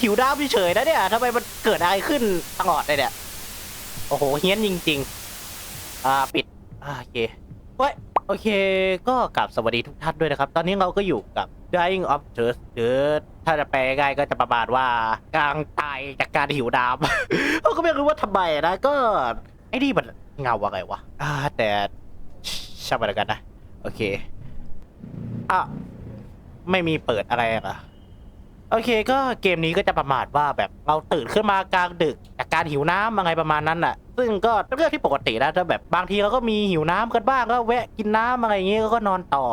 หิวน้ำเฉยๆนะเนี่ยทำไมมันเกิดอะไรขึ้นตลอดเลยเนี่ย โอ้โหเฮี้ยนจริง ๆ อ่าปิดอ่าโอเคเฮ้ยโอเค ก็กลับสวัสดีทุกท่านด้วยนะครับ ตอนนี้เราก็อยู่กับ Dying of Thirst หรือถ้าจะแปลง่ายๆก็จะประมาณว่ากลางตายจากการหิวน้ำ เราก็ไม่รู้ว่าทำไมนะก็ ไอ้นี่มันเงาอะไรวะอ่าแต่ช่างมันแล้วกันนะ โอเคอะไม่มีเปิดอะไรเหรอ โอเคก็เกมนี้ก็จะประมาทว่าแบบเราตื่นขึ้นมากลางดึกจากการหิวน้ำอะไรประมาณนั้นแหะซึ่งก็เป็นเรื่องที่ปกตินะถ้าแบบบางทีเราก็มีหิวน้ำกันบ้างก็แวะกินน้ำอะไรอย่างเงี้ยก็นอนต่อ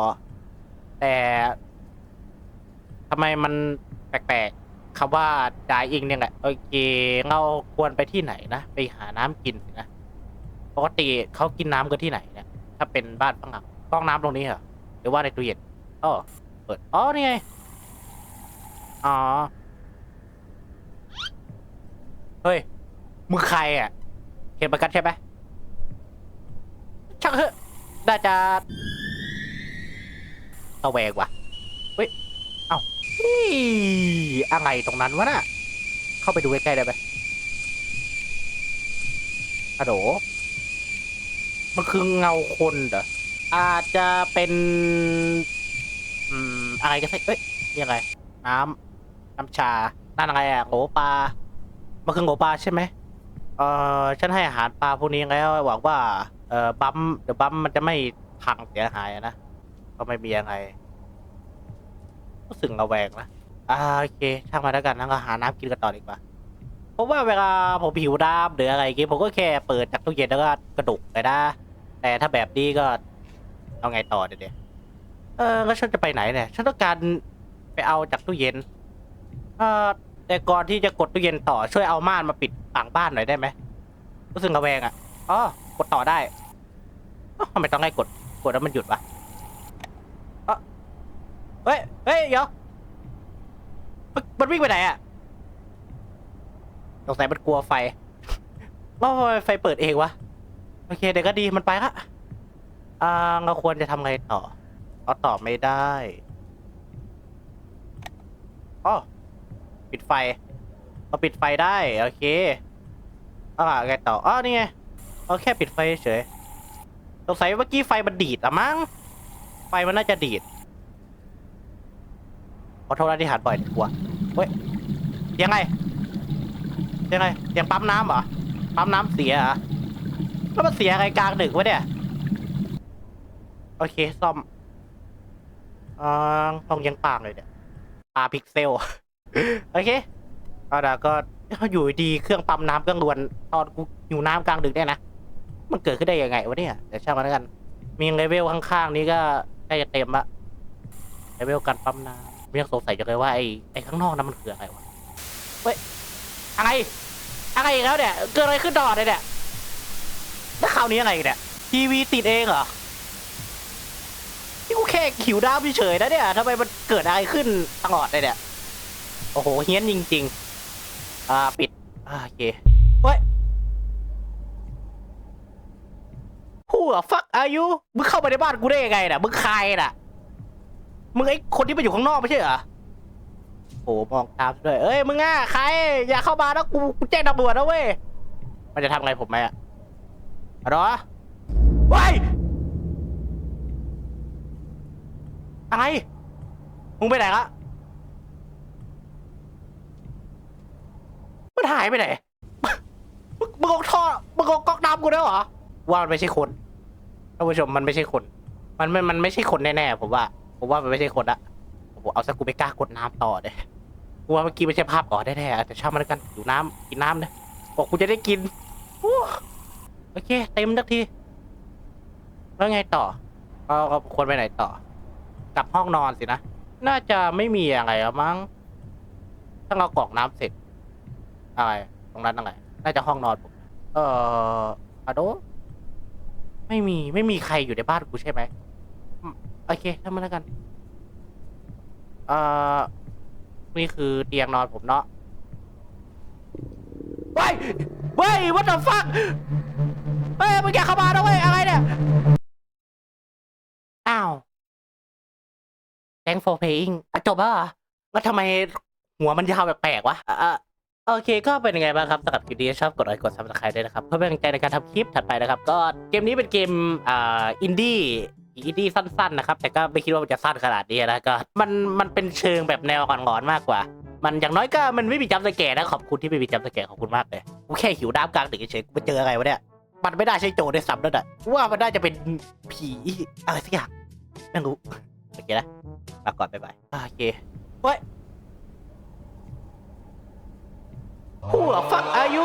แต่ทำไมมันแปลกๆคำว่า dying เนี่ยแหละโอเคเราควรไปที่ไหนนะไปหาน้ำกินนะปกติเขากินน้ำกันที่ไหนเนี่ยถ้าเป็นบ้านฝรั่งกล้องน้ำตรงนี้เหรอหรือว่าในตู้เย็นอ๋อเปิดอ๋อนี่ไง อ๋อ เฮ้ย มึงใครอะ เห็นประกันใช่ไหมช่างเถอะน่าจะตะแวงว่ะ เฮ้ย เอ้านี่อะไรตรงนั้นวะน่ะ เข้าไปดูใกล้ๆได้ไหมฮัลโหลมันคือเงาคนเหรอ อาจจะเป็น อืม อะไรก็ใช่เอ้ยยังไงน้ำ น้ำชานั่นอะไรอะโงปลามันคือโงปลาใช่ไหมเออฉันให้อาหารปลาพวกนี้แล้วหวังว่าเออบัมเดี๋ยวบัมมันจะไม่พังเสียหายนะก็ไม่มีอะไรรู้สึกระแวงนะอ่าโอเคช่างมาแล้วกันนั่งก็หาน้ำกินกันต่อดีกว่าเพราะว่าเวลาผมหิวน้ำหรืออะไรอย่างงี้ผมก็แค่เปิดจากตู้เย็นแล้วก็กระดุกไปนะ แต่ถ้าแบบนี้ก็เอาไงต่อเดี๋ยวเออแล้วฉันจะไปไหนเนี่ยฉันต้องการไปเอาจากตู้เย็น เออแต่ก่อนที่จะกดตู้เย็นต่อช่วยเอาม่านมาปิดต่างบ้านหน่อยได้ไหมรู้สึกระแวงอะอ๋อกดต่อได้อ้าวทำไมต้องให้กดกดแล้วมันหยุดวะเอ้าเฮ้ยเฮ้ยเดี๋ยวมันมันวิ่งไปไหนอะสงสัยมันกลัวไฟว่าทำไมไฟเปิดเองวะโอเคเดี๋ยวก็ดีมันไปละอ่าเราควรจะทำไงต่อเอาต่อไม่ได้อ๋อ ปิดไฟเราปิดไฟได้ โอเคอ่าไงต่ออ๋อนี่ไงเราแค่ปิดไฟเฉยสงสัยเมื่อกี้ไฟมันดีดอะมั้งไฟมันน่าจะดีดขอโทษนะที่หาดบ่อยกลัวเฮ้ยยังไงยังไงยังปั๊มน้ำเหรอปั๊มน้ำเสียเหรอแล้วมันเสียอะไรกลางดึกวะเนี่ยโอเคซ่อมอ่าต้องยังปากเลยเนี่ยปาพิกเซล โอเคเอาละก็อยู่ดีเครื่องปั๊มน้ำเครื่องรวนตอนกูอยู่น้ำกลางดึกเนี่ยนะ มันเกิดขึ้นได้ยังไงวะเนี่ยเดี๋ยวช่างมันแล้วกัน มีเลเวลข้างๆนี้ก็ใกล้จะเต็มละเลเวลการปั๊มน้ำยังสงสัยจังเลยว่าไอ้ไอ้ข้างนอกนั้นมันคืออะไรวะเฮ้ยอะไรอะไรอีกแล้วเนี่ยเกิดอะไรขึ้นตลอดเลยเนี่ยแล้วคราวนี้อะไรเนี่ยทีวีติดเองเหรอที่กูแค่หิวน้ำเฉยๆนะเนี่ยทำไมมันเกิดอะไรขึ้นตลอดเลยเนี่ย โอ้โหเฮี้ยนจริง ๆ อ่าปิดอ่าโอเคเฮ้ยผู้ฟักอายุมึงเข้าไปในบ้านกูได้ยังไงน่ะ มึงใครน่ะ มึงไอ้คนที่ไปอยู่ข้างนอกไม่ใช่เหรอโอ้มองตามด้วย เอ้ยมึงอะใคร อย่าเข้ามานะกูกูแจ้งตำรวจนะเว้ย มันจะทำไงผมไหมอะอไรวะเว้ยอะไร มึงไปไหนละ มัน หายไปไหน มึงมึงเอาท่อมึงเอาก๊อกน้ำกูได้เหรอ ว่ามันไม่ใช่คน ท่านผู้ชมมันไม่ใช่คน มันไม่มันไม่ใช่คนแน่ๆผมว่า ผมว่ามันไม่ใช่คนละผมเอาสักกูไม่กล้ากดน้ำต่อเลยกูว่าเมื่อกี้ไม่ใช่ภาพก่อนแน่ๆแต่ช่างมันแล้วกันอยู่น้ำกินน้ำเลยบอกกูจะได้กินโอเค เต็มสักที แล้วไงต่อก็ควรไปไหนต่อ กลับห้องนอนสินะ น่าจะไม่มีอะไรแล้วมั้งถ้าเรากรอกน้ำเสร็จ อะไรตรงนั้นอะไรน่าจะห้องนอนผมเอ่ออะโดไม่มีไม่มีใครอยู่ในบ้านกูใช่ไหมอืมโอเคทำมาแล้วกันเอ่อนี่คือเตียงนอนผมเนาะเว้ยเว้ย what the fuck เฮ้ยมึงอย่าเข้ามานะเว้ยอะไรเนี่ย อ้าว thanks for playing อะจบแล้วเหรอแล้วทำไมหัวมันยาวแปลกๆวะอะอะ โอเคก็เป็นยังไงบ้างครับสำหรับคลิปนี้ชอบกดไลค์กดซับสไครต์ด้วยนะครับ เพื่อเป็นกำลังใจในการทำคลิปถัดไปนะครับ ก็เกมนี้เป็นเกมอ่าอินดี้อินดี้สั้นๆนะครับ แต่ก็ไม่คิดว่ามันจะสั้นขนาดนี้นะก็มันมันเป็นเชิงแบบแนวหลอนๆมากกว่า มันอย่างน้อยก็มันไม่มีจัมป์สแกร์นะขอบคุณที่ไม่มีจัมป์สแกร์ขอบคุณมากเลยกูแค่หิวน้ำกลางดึกเฉยๆกูไปเจออะไรวะเนี่ยมันไม่ได้ใช่โจรด้วยซ้ำนั่นแหะว่ามันน่าจะเป็นผีอะไรสักอย่างไม่รู้โอเคนะลาก่อนบ๊ายบายโอเคเฮ้ย 护我法，哎呦。